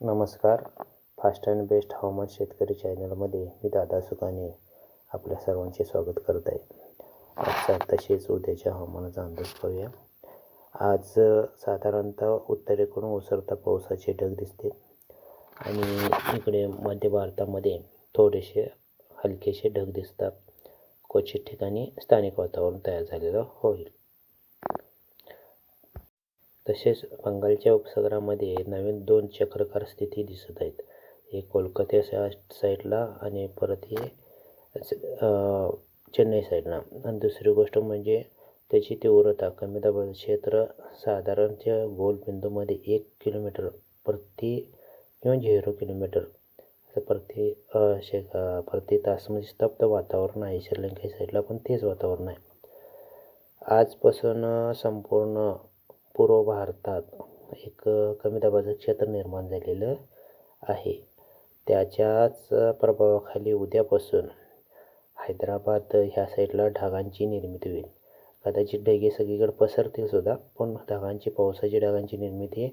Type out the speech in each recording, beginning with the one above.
नमस्कार. Fast and best हवामान शेतकरी चॅनलमध्ये मी दादा सुखाने आपल्या सर्वांचे स्वागत करत आहे. आजचा तसेच उद्याच्या हवामानाचा अंदाज पाहूया. आज साधारणतः उत्तरेकडून ओसरता पावसाचे ढग दिसते आणि इकडे मध्य भारतामध्ये थोडेसे हलकेसे ढग दिसतात. क्वचित ठिकाणी स्थानिक वातावरण तयार झालेलं होईल. तसेच बंगालच्या उपसागरामध्ये नवीन दोन चक्राकार स्थिती दिसत आहेत. एक कोलकाता सा साईडला आणि परत हे चेन्नई साईडला. आणि दुसरी गोष्ट म्हणजे त्याची तीव्रता कमी दाबाचं क्षेत्र साधारणच्या गोलबिंदूमध्ये एक किलोमीटर प्रति किंवा झिरो किलोमीटर. असं प्रति शे प्रति तास म्हणजे स्तब्ध वातावरण आहे. श्रीलंके साईडला पण तेच वातावरण आहे. आजपासून संपूर्ण पूर्व भारतात एक कमी दाबाचं क्षेत्र निर्माण झालेलं आहे. त्याच्याच प्रभावाखाली उद्यापासून हैदराबाद ह्या साईडला ढगांची निर्मिती होईल. कदाचित ढगे सगळीकडे पसरतील सुद्धा पण ढगांची पावसाची ढगांची निर्मिती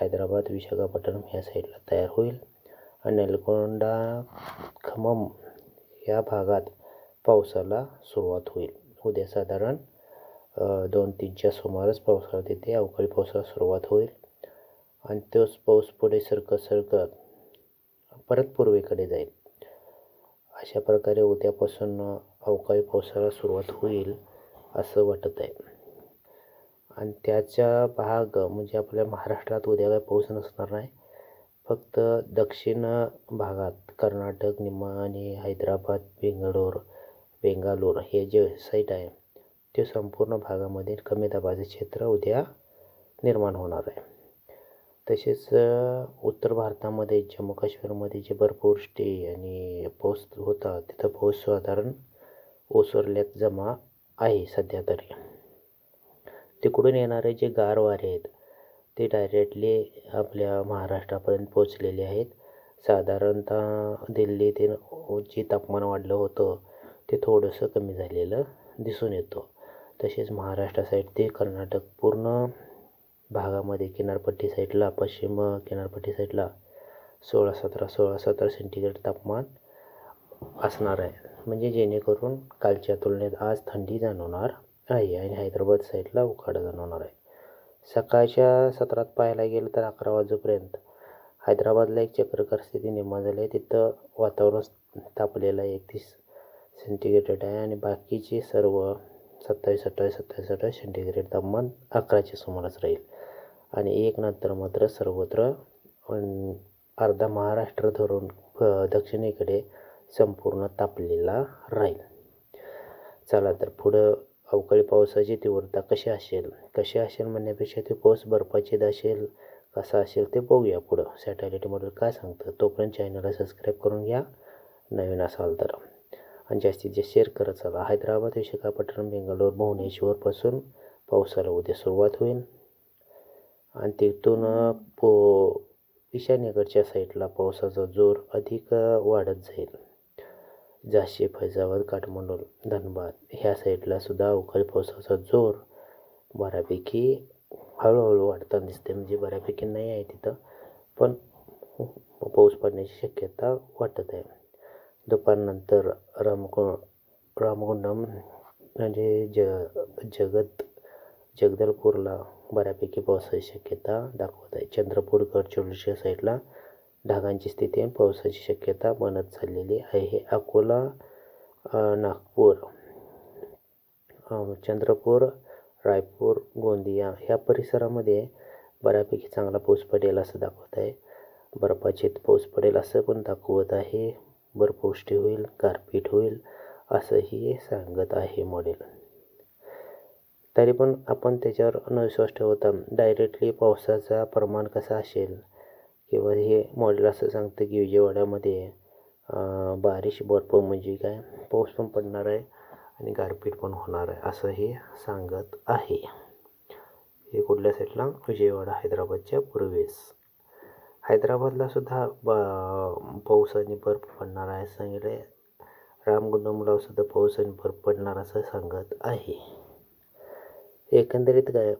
हैदराबाद विशाखापट्टणम ह्या साईडला तयार होईल. आणि नलगोंडा खमम या भागात पावसाला सुरुवात होईल. उद्या साधारण दोन तीनच्या सुमारास पावसाळा तिथे अवकाळी पावसाला सुरुवात होईल. आणि तोच पाऊस पुढे सरकत सरकत परत पूर्वेकडे जाईल. अशा प्रकारे उद्यापासून अवकाळी पावसाला सुरुवात होईल असं वाटत आहे. आणि त्याचा भाग म्हणजे आपल्या महाराष्ट्रात उद्या काय पाऊस नसणार नाही. फक्त दक्षिण भागात कर्नाटक निम्मा आणि हैदराबाद बेंगलोर बेंगालोर हे जे साईट आहे ते संपूर्ण भागामध्ये कमी दाबाचे क्षेत्र उद्या निर्माण होणार आहे. तसेच उत्तर भारतामध्ये जम्मू काश्मीरमध्ये जे बर्फवृष्टी आणि पाऊस होता तिथं पाऊस साधारण ओसरल्यात जमा आहे सध्या तरी. तिकडून येणारे जे गार वारे आहेत ते डायरेक्टली आपल्या महाराष्ट्रापर्यंत पोचलेले आहेत. साधारणतः दिल्ली ते जे तापमान वाढलं होतं ते थोडंसं कमी झालेलं दिसून येतं. तसेच महाराष्ट्र साईड ते कर्नाटक पूर्ण भागामध्ये किनारपट्टी साईडला पश्चिम किनारपट्टी साईडला सोळा सतरा सोळा सतरा सेंटीग्रेड तापमान असणार आहे. म्हणजे जेणेकरून कालच्या तुलनेत आज थंडी जाणवणार आहे आणि हैदराबाद साईडला उकाडा जाणवणार आहे. सकाळच्या सत्रात पाहायला गेलं तर अकरा वाजेपर्यंत हैदराबादला एक चक्रकार स्थिती निर्माण झाली आहे. तिथं वातावरण तापलेलं आहे एकतीस सेंटीग्रेड आहे आणि बाकीचे सर्व सत्तावीस अठ्ठावीस सत्तावीस अठ्ठावीस सेंटीग्रेड तापमान अकराच्या सुमारास राहील. आणि एक नंतर मात्र सर्वत्र अर्धा महाराष्ट्र धरून दक्षिणेकडे संपूर्ण तापलेला राहील. चला तर पुढं अवकाळी पावसाची तीव्रता कशी असेल? कशी असेल म्हणण्यापेक्षा ते पाऊस बर्फाचीत असेल कसा असेल ते बघूया पुढं. सॅटेलाईट मॉडेल काय सांगतं? तोपर्यंत चॅनलला सबस्क्राईब करून घ्या. नवीन असाल तर. आणि जास्तीत जास्त शेअर करत चला हैदराबाद विशाखापट्टणम बेंगलोर भुवनेश्वरपासून पावसाला उद्या सुरुवात होईल. आणि तिथून पो ईशान्येकडच्या साईडला पावसाचा जोर अधिक वाढत जाईल. झाशी फैजाबाद काठमांडू धनबाद ह्या साईडला सुद्धा अवकाळी पावसाचा जोर बऱ्यापैकी हळूहळू वाढताना दिसते म्हणजे बऱ्यापैकी नाही आहे तिथं पण पाऊस पडण्याची शक्यता वाटत आहे. दुपारनंतर रामको रामगुंडम म्हणजे ज जगत जगदलपूरला बऱ्यापैकी पावसाची शक्यता दाखवत आहे. चंद्रपूर गडचिरोलीच्या साईडला ढगांची स्थिती आणि पावसाची शक्यता बनत चाललेली आहे. अकोला नागपूर चंद्रपूर रायपूर गोंदिया ह्या परिसरामध्ये बऱ्यापैकी चांगला पाऊस पडेल असं दाखवत आहे. बर्फाचित पाऊस पडेल असं पण दाखवत आहे. बर्फवृष्टी होईल गारपीट होईल असंही सांगत आहे मॉडेल. तरी पण आपण त्याच्यावर न ठेवता डायरेक्टली पावसाचा प्रमाण कसा असेल? किंवा हे मॉडेल असं सांगतं की विजयवाड्यामध्ये बारिश भरपूर म्हणजे काय? पाऊस पण पडणार आहे आणि गारपीट पण होणार आहे असं हे सांगत आहे. हे कुठल्या साईडला विजयवाडा हैदराबादच्या पूर्वेस. हैदराबादला सुद्धा ब पाऊस आणि बर्फ पडणार आहे सांगितले आहे रामगुंडमला सुद्धा पाऊस आणि बर्फ पडणार असं सांगत आहे. एकंदरीत काय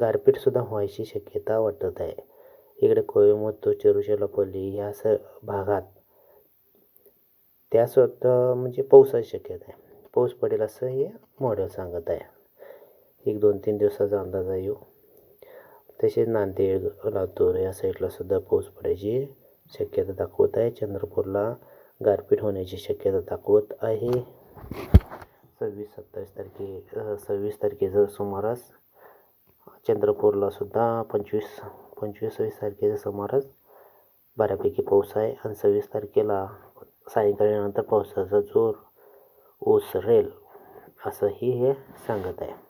गारपीटसुद्धा व्हायची शक्यता वाटत आहे. इकडे कोयमुत्तूर चिरुचिरापल्ली ह्या स भागात त्यासुद्धा म्हणजे पावसाची शक्यता आहे. पाऊस पडेल असं हे मॉडेल सांगत आहे. एक दोन तीन दिवसाचा अंदाज आहे येऊ तसेच नांदेड लातूर या साईडला सुद्धा पाऊस पडायची शक्यता दाखवत आहे. चंद्रपूरला गारपीट होण्याची शक्यता दाखवत आहे. सव्वीस सत्तावीस तारखे सव्वीस तारखेचं सुमारास चंद्रपूरला सुद्धा पंचवीस पंचवीस सव्वीस तारखेच्या सुमारास बऱ्यापैकी पाऊस आहे. आणि सव्वीस तारखेला सायंकाळीनंतर पावसाचा जोर ओसरेल असंही हे सांगत आहे.